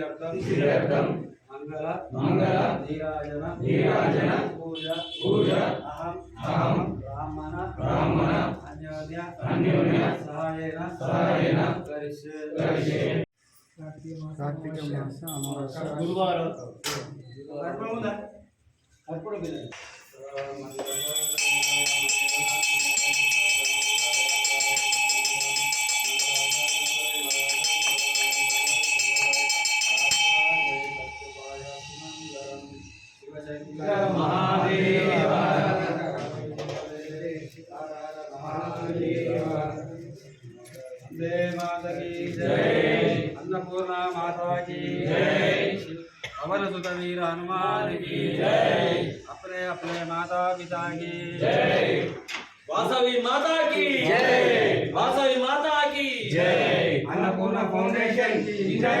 సిద్ధ్యర్థం సిద్ధ్యర్థం మంగళ మంగళ నీరాజన నీరాజన పూజ పూజ. అహం అహం. బ్రాహ్మణ బ్రాహ్మణ అన్యోన్య అన్యోన్య సహాయేన సహాయేన కరిష్యే. కరిష్యే. కార్తీక మాస అమావాస్య. గురువారం. అర్పణ ఉందా అర్పణ अन्नपूर्णा माता की जय। अमर सुखवीर हनुमान की जय अपने अपने माता पिता की जय वासवी माता की जय। वासवी माता की जय। अन्नपूर्णा फाउंडेशन की जय।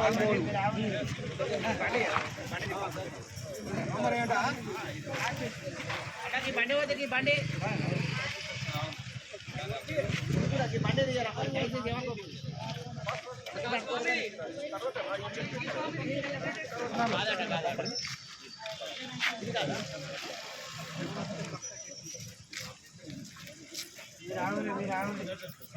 బండి ఉన్నాడు అటువంటి బండి ఏ అమ్మ, ఇటు, అటు, అటు. ఆ, అందులో వేసుకున్నా. ఏ,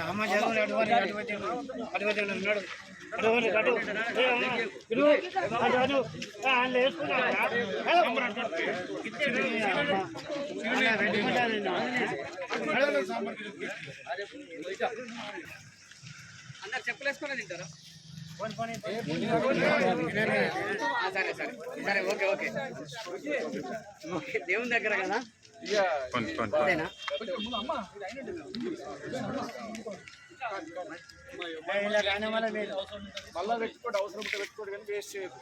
అమ్మ జగన్ అటువంటి అటువంటి అటువంటి ఉన్నాడు. అందరు చెప్పులేసుకునే తింటారా సరే సరే సరే ఓకే ఓకే ఓకే దేవుని దగ్గర కదా అదేనా మళ్ళీ పెట్టుకోడు అవసరం ఉంటే పెట్టుకోడు కానీ వేస్ట్ చేయదు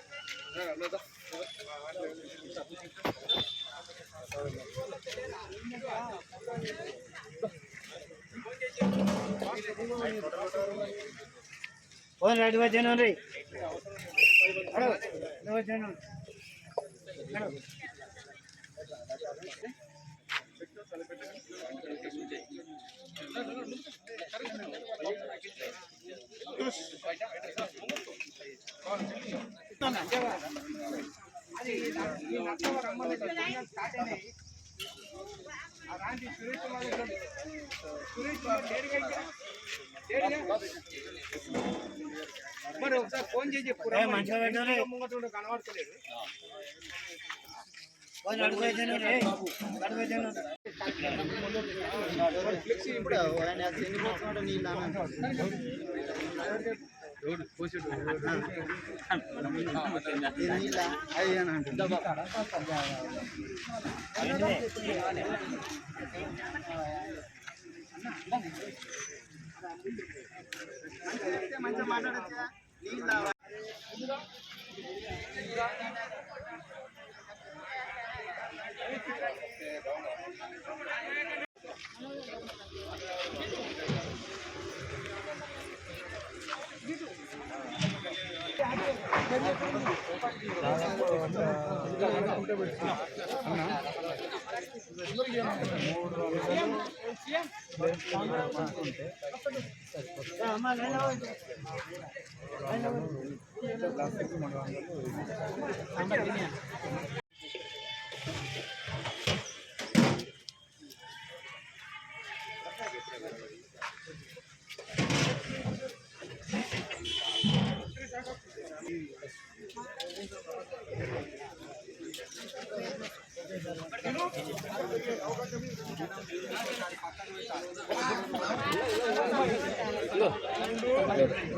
పోనీ రెడీ వచ్చాను రీ పోయి తిను. అడు. మరి ఒకసారి ఫోన్ చేసి చెప్పు ఏ, మంచిగా పెట్టాలి. ముంగట కనబడతలేదు కొంచెం అడుగు పెట్టాను రే. అడుగు పెట్టాను. మూడు అమ్మా,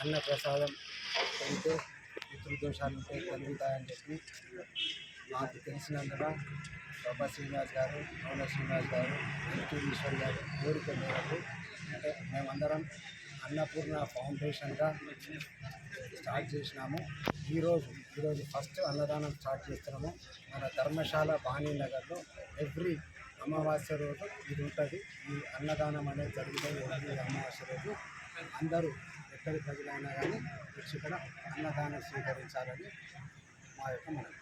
అన్న ప్రసాదం తింటే పితృదోషాలు కలుగుతాయని చెప్పి మాకు తెలిసినందున బాబా శ్రీనివాస్ గారు మౌన శ్రీనివాస్ గారు చిత్తూరు ఈశ్వర్ గారు కోరిక మేరకు అంటే మేమందరం అన్నపూర్ణ ఫౌండేషన్గా స్టార్ట్ చేసినాము. ఈరోజు ఈరోజు ఫస్ట్ అన్నదానం స్టార్ట్ చేస్తున్నాము. మన ధర్మశాల భానీనగర్లో ఎవ్రీ అమావాస్య రోజు ఇది ఉంటుంది. ఈ అన్నదానం అనేది జరుగుతుంది ఎవ్రీ అమావాస్య రోజు అందరూ ఎక్కడి ప్రజలైనా కానీ వచ్చి ఇక్కడ అన్నదానం స్వీకరించాలని మా యొక్క మనం